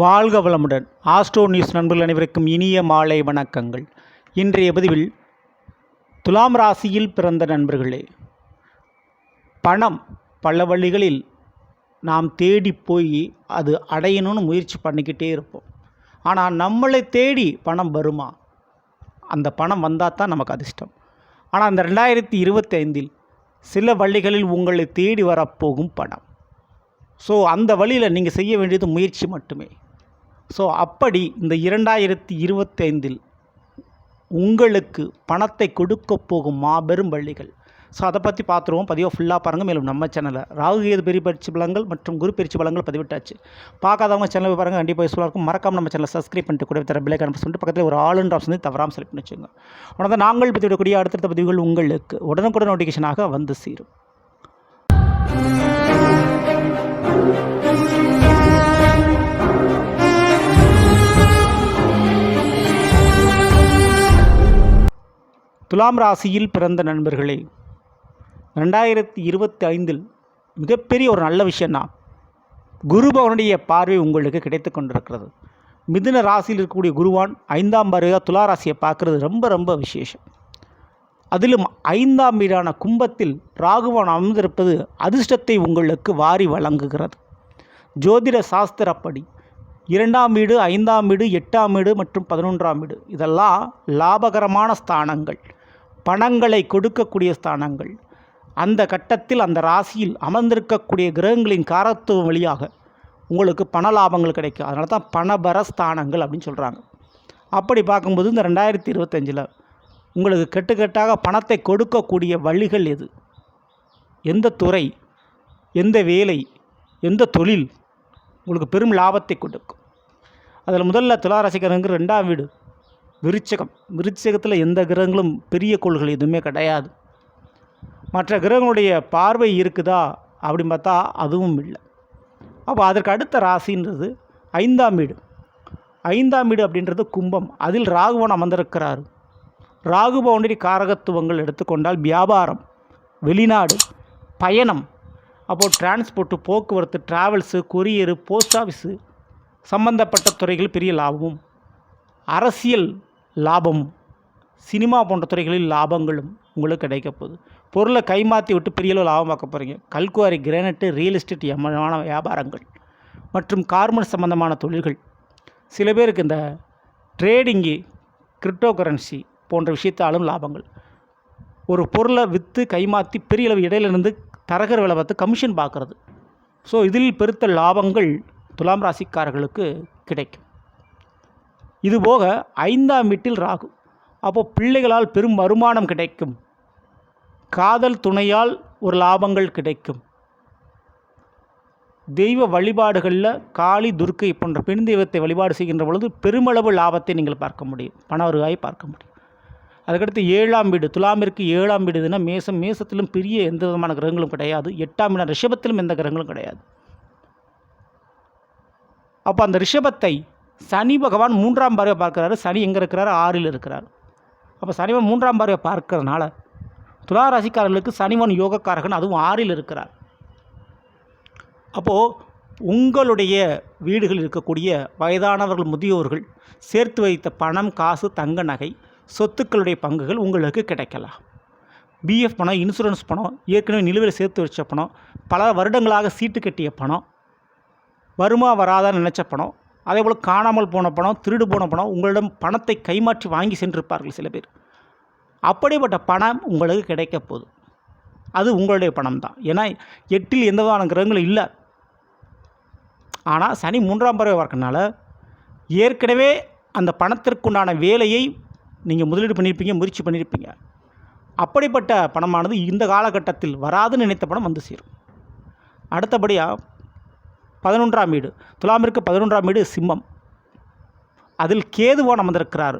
வாழ்க வளமுடன். Astro news நண்பர்கள் அனைவருக்கும் இனிய மாலை வணக்கங்கள். இன்றைய பதிவில் துலாம் ராசியில் பிறந்த நண்பர்களே பணம் பல வழிகளில் நாம் தேடி போய் அது அடையணும்னு முயற்சி பண்ணிக்கிட்டே இருப்போம். ஆனால் நம்மளை தேடி பணம் வருமா? அந்த பணம் வந்தால் தான் நமக்கு அதிர்ஷ்டம். ஆனால் அந்த ரெண்டாயிரத்தி இருபத்தைந்தில் சில வழிகளில் உங்களை தேடி வரப்போகும் பணம். ஸோ அந்த வழியில் நீங்கள் செய்ய வேண்டியது முயற்சி மட்டுமே. ஸோ அப்படி இந்த இரண்டாயிரத்தி இருபத்தைந்தில் உங்களுக்கு பணத்தை கொடுக்க போகும் மாபெரும் வழிகள். ஸோ அதை பற்றி பார்த்துருவோம். பதிவை ஃபுல்லாக பாருங்கள் மேலும் நம்ம சேனலில் ராகு கேது பெரிய பயிற்சி பலங்கள் மற்றும் குரு பயிற்சி பலங்கள் பதிவிட்டாச்சு. பார்க்காதவங்க சேனல் பாருங்கள் கண்டிப்பாக யூஸ்ஃபுல்லாக இருக்கும். மறக்காமல் நம்ம சேனலை சப்ஸ்கிரைப் பண்ணிட்டு கூட தர பிளேக் அனுப்ப சொல்லிட்டு பக்கத்தில் ஒரு ஆளுன்ற ஆப்ஷன் தவறாமல் செலக்ட் பண்ணி வச்சுங்க உடனே நாங்கள் பதிவிடக்கூடிய அடுத்தடுத்த பதிவுகள் உங்களுக்கு உடனுக்குடன் நோட்டிஃபிகேஷனாக வந்து சேரும். துலாம் ராசியில் பிறந்த நண்பர்களே ரெண்டாயிரத்தி இருபத்தி ஐந்தில் மிகப்பெரிய ஒரு நல்ல விஷயம்னா குருபவனுடைய பார்வை உங்களுக்கு கிடைத்து கொண்டிருக்கிறது. மிதுன ராசியில் இருக்கக்கூடிய குருவான் ஐந்தாம் பார்வையாக துலா ராசியை பார்க்குறது ரொம்ப ரொம்ப விசேஷம். அதிலும் ஐந்தாம் வீடான கும்பத்தில் ராகுவான் அமர்ந்திருப்பது அதிர்ஷ்டத்தை உங்களுக்கு வாரி வழங்குகிறது. ஜோதிட சாஸ்திரப்படி இரண்டாம் வீடு ஐந்தாம் வீடு எட்டாம் வீடு மற்றும் பதினொன்றாம் வீடு இதெல்லாம் லாபகரமான ஸ்தானங்கள். பணங்களை கொடுக்கக்கூடிய ஸ்தானங்கள். அந்த கட்டத்தில் அந்த ராசியில் அமர்ந்திருக்கக்கூடிய கிரகங்களின் காரத்துவம் வழியாக உங்களுக்கு பண லாபங்கள் கிடைக்கும். அதனால தான் பணபர ஸ்தானங்கள் அப்படின்னு சொல்கிறாங்க அப்படி பார்க்கும்போது இந்த ரெண்டாயிரத்தி இருபத்தஞ்சில் உங்களுக்கு கெட்டுக்கெட்டாக பணத்தை கொடுக்கக்கூடிய வழிகள் எது? எந்த துறை எந்த வேலை எந்த தொழில் உங்களுக்கு பெரும் லாபத்தை கொடுக்கும். அதில் முதல்ல துளாராசிக்காரங்க ரெண்டாம் வீடு. விருச்சகம். விருச்சகத்தில் எந்த கிரகங்களும் பெரிய கோள்கள் எதுவுமே கிடையாது. மற்ற கிரகங்களுடைய பார்வை இருக்குதா அப்படின்னு பார்த்தா அதுவும் இல்லை. அப்போ அதற்கு அடுத்த ராசின்றது ஐந்தாம் வீடு. ஐந்தாம் வீடு அப்படின்றது கும்பம். அதில் ராகுவன் அமர்ந்திருக்கிறார். ராகு பவுண்டரி காரகத்துவங்கள் எடுத்துக்கொண்டால் வியாபாரம் வெளிநாடு பயணம் அப்போது டிரான்ஸ்போர்ட்டு போக்குவரத்து ட்ராவல்ஸு கொரியரு போஸ்ட் ஆஃபீஸு சம்பந்தப்பட்ட துறைகள் பெரிய லாபமும். அரசியல் லாபம். சினிமா போன்ற துறைகளில் லாபங்களும் உங்களுக்கு கிடைக்க போகுது. பொருளை கைமாற்றி விட்டு பெரிய அளவு லாபம் பார்க்க போகிறீங்க கல்குவாரி கிரானைட்டு ரியல் எஸ்டேட் எம்மமான வியாபாரங்கள் மற்றும் கார்மெண்ட் சம்பந்தமான தொழில்கள். சில பேருக்கு இந்த ட்ரேடிங்கு கிரிப்டோ கரன்சி போன்ற விஷயத்தாலும் லாபங்கள். ஒரு பொருளை விற்று கைமாற்றி பெரிய அளவு இடையிலிருந்து தரகர் விலை பார்த்து கமிஷன் பார்க்குறது. ஸோ இதில் பெருத்த லாபங்கள் துலாம் ராசிக்காரர்களுக்கு கிடைக்கும். இதுபோக ஐந்தாம் வீட்டில் ராகு. அப்போது பிள்ளைகளால் பெரும் வருமானம் கிடைக்கும். காதல் துணையால் ஒரு லாபங்கள் கிடைக்கும். தெய்வ வழிபாடுகளில் காளி துர்க்கை போன்ற பெண் தெய்வத்தை வழிபாடு செய்கின்ற பொழுது பெருமளவு லாபத்தை நீங்கள் பார்க்க முடியும். பண வருவாயை பார்க்க முடியும். அதுக்கடுத்து ஏழாம் வீடு துலாமிற்கு ஏழாம் வீடுதுன்னா மேசம் மேசத்திலும் பெரிய எந்த விதமான கிரகங்களும் கிடையாது. எட்டாம் வீடு ரிஷபத்திலும் எந்த கிரகங்களும் கிடையாது. அப்போ அந்த ரிஷபத்தை சனி பகவான் மூன்றாம் பார்வை பார்க்குறாரு. சனி எங்கே இருக்கிறாரு? ஆறில் இருக்கிறார். அப்போ சனிவன் மூன்றாம் பார்வை பார்க்கறதுனால துலா ராசிக்காரர்களுக்கு சனிவன் யோகக்காரகன் அதுவும் ஆறில் இருக்கிறார். அப்போது உங்களுடைய வீடுகளில் இருக்கக்கூடிய வயதானவர்கள் முதியோர்கள் சேர்த்து வைத்த பணம் காசு தங்க நகை சொத்துக்களுடைய பங்குகள் உங்களுக்கு கிடைக்கலாம். பிஎஃப் பணம் இன்சூரன்ஸ் பணம் ஏற்கனவே நிலுவையில் சேர்த்து வச்ச பணம் பல வருடங்களாக சீட்டு கட்டிய பணம் வருமா வராதான்னு நினச்ச பணம் அதே போல் காணாமல் போன பணம் திருடு போன பணம் உங்களிடம் பணத்தை கைமாற்றி வாங்கி சென்றிருப்பார்கள் சில பேர். அப்படிப்பட்ட பணம் உங்களுக்கு கிடைக்க போகுது. அது உங்களுடைய பணம் தான் ஏன்னா எட்டில் எந்த விதமான கிரகங்களும் இல்லை. ஆனால் சனி மூன்றாம் பறவை பார்க்கறனால ஏற்கனவே அந்த பணத்திற்குண்டான வேலையை நீங்கள் முதலீடு பண்ணியிருப்பீங்க முயற்சி பண்ணியிருப்பீங்க. அப்படிப்பட்ட பணமானது இந்த காலகட்டத்தில் வராதுன்னு நினைத்த பணம் வந்து சேரும். அடுத்தபடியாக பதினொன்றாம் வீடு. துலாமிற்கு பதினொன்றாம் வீடு சிம்மம். அதில் கேதுவான் அமர்ந்திருக்கிறார்.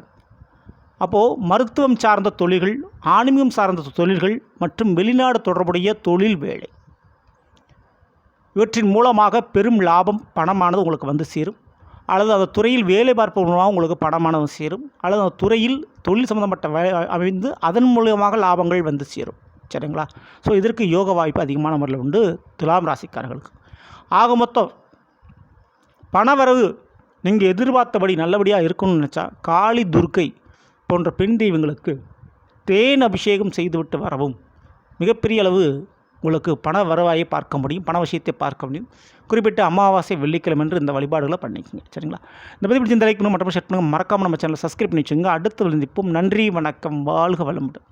அப்போது மருத்துவம் சார்ந்த தொழில்கள் ஆன்மீகம் சார்ந்த தொழில்கள் மற்றும் வெளிநாடு தொடர்புடைய தொழில் வேலை. இவற்றின் மூலமாக பெரும் லாபம் பணமானது உங்களுக்கு வந்து சேரும். அல்லது அந்த துறையில் வேலை பார்ப்பது மூலமாக உங்களுக்கு பணமானது சேரும். அல்லது அந்த துறையில் தொழில் சம்மந்தப்பட்ட வே அமைந்து அதன் மூலமாக லாபங்கள் வந்து சேரும். சரிங்களா? ஸோ இதற்கு யோக வாய்ப்பு அதிகமான முறையில் உண்டு துலாம் ராசிக்காரர்களுக்கு. ஆக மொத்தம் பணவரவு நீங்கள் எதிர்பார்த்தபடி நல்லபடியாக இருக்கணும்னு நினச்சா காளி துர்க்கை போன்ற பெண் தெய்வங்களுக்கு தேன் அபிஷேகம் செய்துவிட்டு வரவும் மிகப்பெரிய அளவு உங்களுக்கு பண வரவாயை பார்க்க முடியும் பண விஷயத்தை பார்க்க முடியும். குறிப்பிட்ட அமாவாசை வெள்ளிக்கிழமை என்று இந்த வழிபாடுகளை பண்ணிக்கோங்க. சரிங்களா? இந்த பற்றி பிடிச்சி இந்த லைக் பண்ணுங்க ஷேர் பண்ணுங்கள் மறக்காமல் நம்ம சேனலை சப்ஸ்கிரைப் பண்ணி வச்சுங்க அடுத்த விழுந்திப்போம் நன்றி வணக்கம் வாழ்க வளமுடன்.